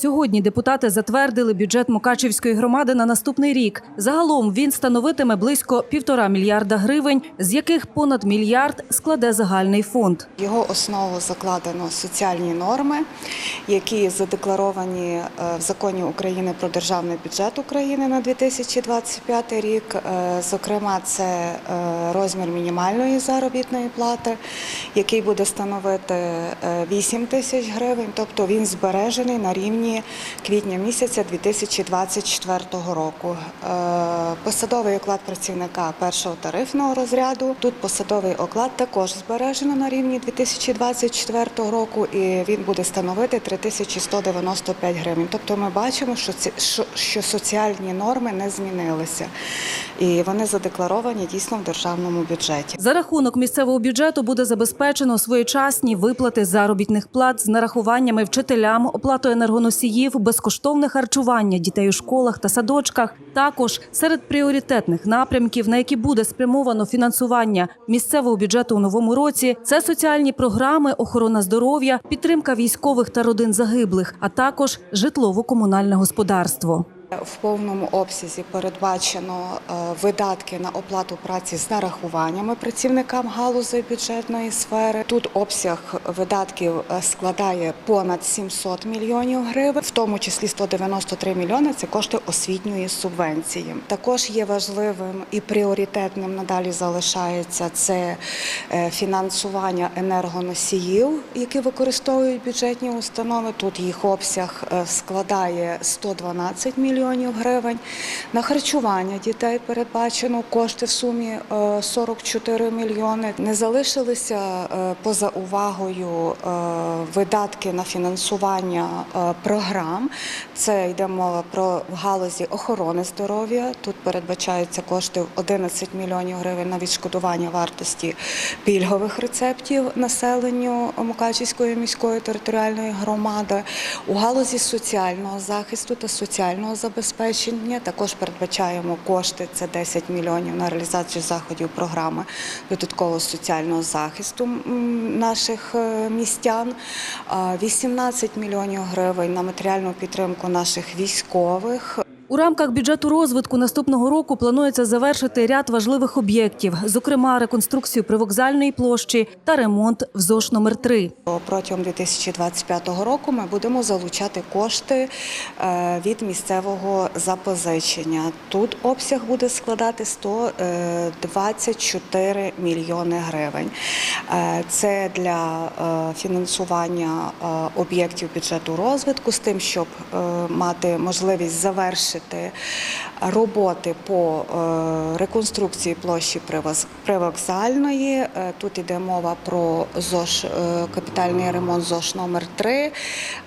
Сьогодні депутати затвердили бюджет Мукачівської громади на наступний рік. Загалом він становитиме близько півтора мільярда гривень, з яких понад мільярд складе загальний фонд. Його основу закладено соціальні норми, які задекларовані е, в законі України про державний бюджет України на 2025 рік. Е, Зокрема, це е, розмір мінімальної заробітної плати, який буде становити е, 8 тисяч гривень, тобто він збережений на рівні квітня місяця 2024 року. Е, Посадовий оклад працівника першого тарифного розряду. Тут посадовий оклад також збережено на рівні 2024 року, і він буде становити 3195 гривень. Тобто ми бачимо, що ці що соціальні норми не змінилися, і вони задекларовані дійсно в державному бюджеті. За рахунок місцевого бюджету буде забезпечено своєчасні виплати заробітних плат з нарахуваннями вчителям, оплату енергоносіїв, безкоштовне харчування дітей у школах та садочках. Також серед пріоритетних напрямків, на які буде спрямовано фінансування місцевого бюджету у новому році, це соціальні програми, охорона здоров'я, підтримка військових та родин загиблих, а також житлово-комунальне господарство. В повному обсязі передбачено е, видатки на оплату праці з нарахуваннями працівникам галузей бюджетної сфери. Тут обсяг видатків е, складає понад 700 мільйонів гривень, в тому числі 193 мільйони це кошти освітньої субвенції. Також є важливим і пріоритетним надалі залишається це е, фінансування енергоносіїв, які використовують бюджетні установи. Тут їх обсяг складає 112 мільйонів гривень. На харчування дітей передбачено кошти в сумі е, 44 мільйони. Не залишилися е, поза увагою е, видатки на фінансування е, програм. Це йде мова про галузі охорони здоров'я. Тут передбачаються кошти в 11 мільйонів гривень на відшкодування вартості пільгових рецептів населенню Мукачівської міської територіальної громади. У галузі соціального захисту та соціального забезпечення також передбачаємо кошти. Це 10 мільйонів на реалізацію заходів програми додаткового соціального захисту наших е, містян. А 18 мільйонів гривень на матеріальну підтримку наших військових. У рамках бюджету розвитку наступного року планується завершити ряд важливих об'єктів, зокрема реконструкцію привокзальної площі та ремонт в ЗОШ номер 3 Протягом 2025 року ми будемо залучати кошти е, від місцевого запозичення. Тут обсяг буде складати 124 мільйони гривень. Е, Це для е, фінансування е, об'єктів бюджету розвитку з тим, щоб е, мати можливість завершити роботи по е, реконструкції площі привокзальної. Е, Тут йде мова про ЗОЖ, е, капітальний ремонт ЗОЖ номер 3,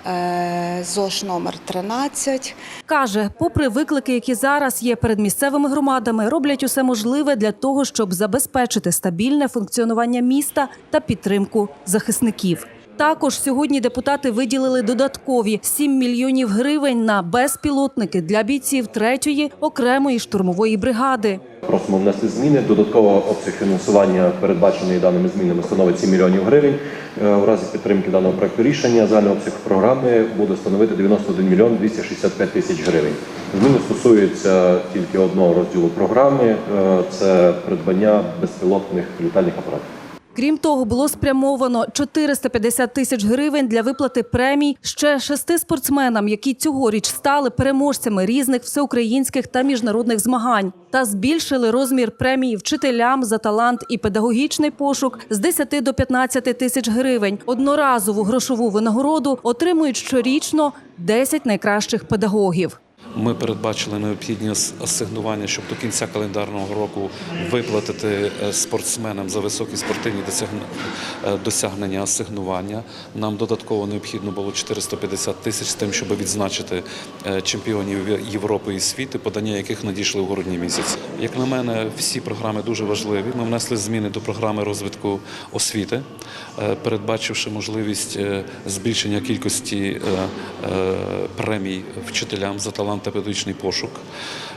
е, ЗОЖ номер 13. Каже, попри виклики, які зараз є перед місцевими громадами, роблять усе можливе для того, щоб забезпечити стабільне функціонування міста та підтримку захисників. Також сьогодні депутати виділили додаткові 7 мільйонів гривень на безпілотники для бійців третьої окремої штурмової бригади. Просимо внести зміни. Додатково обсяг фінансування, передбачений даними змінами, становить 7 мільйонів гривень. Е, У разі підтримки даного проекту рішення загальний обсяг програми буде становити 91 мільйон 265 тисяч гривень. Зміни стосуються тільки одного розділу програми е, це придбання безпілотних літальних апаратів. Крім того, було спрямовано 450 тисяч гривень для виплати премій ще шести спортсменам, які цьогоріч стали переможцями різних всеукраїнських та міжнародних змагань, та збільшили розмір премії вчителям за талант і педагогічний пошук з 10 до 15 тисяч гривень. Одноразову грошову винагороду отримують щорічно 10 найкращих педагогів. Ми передбачили необхідні асигнування, щоб до кінця календарного року виплатити е, спортсменам за високі спортивні е, досягнення асигнування. Нам додатково необхідно було 450 тисяч з тим, щоб відзначити е, чемпіонів Європи і світу, подання яких надійшли у грудні місяці. Як на мене, всі програми дуже важливі. Ми внесли зміни до програми розвитку освіти, передбачивши можливість збільшення кількості премій вчителям за талант педагогічний пошук.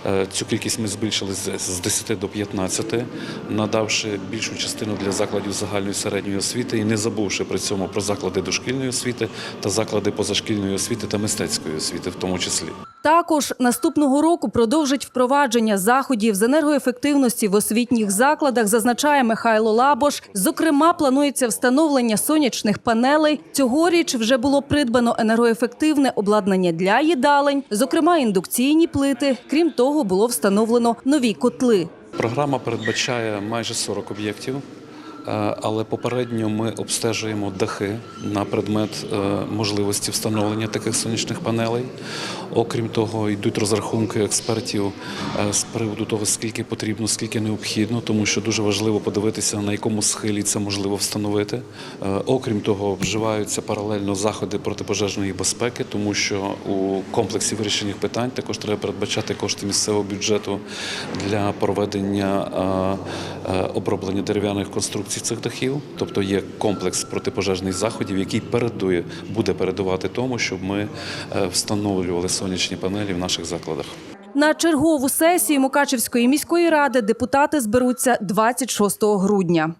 Е, Цю кількість ми збільшили з 10 до 15, надавши більшу частину для закладів загальної середньої освіти і не забувши при цьому про заклади дошкільної освіти та заклади позашкільної освіти та мистецької освіти, в тому числі. Також наступного року продовжить впровадження заходів з енергоефективності в освітніх закладах, зазначає Михайло Лабош. Зокрема, планується встановлення сонячних панелей. Цьогоріч вже було придбано енергоефективне обладнання для їдалень, зокрема індукційні плити. Крім того, було встановлено нові котли. Програма передбачає майже 40 об'єктів, але попередньо ми обстежуємо дахи на предмет е, можливості встановлення таких сонячних панелей. Окрім того, йдуть розрахунки експертів е, з приводу того, скільки потрібно, скільки необхідно, тому що дуже важливо подивитися, на якому схилі це можливо встановити. Е, Окрім того, вживаються паралельно заходи протипожежної безпеки, тому що у комплексі вирішених питань також треба передбачати кошти місцевого бюджету для проведення е, е, оброблення дерев'яних конструкцій цих дахів. Тобто є комплекс протипожежних заходів, який передує, буде передувати тому, щоб ми е, встановлювали сонячні панелі в наших закладах. На чергову сесію Мукачевської міської ради депутати зберуться 26 грудня.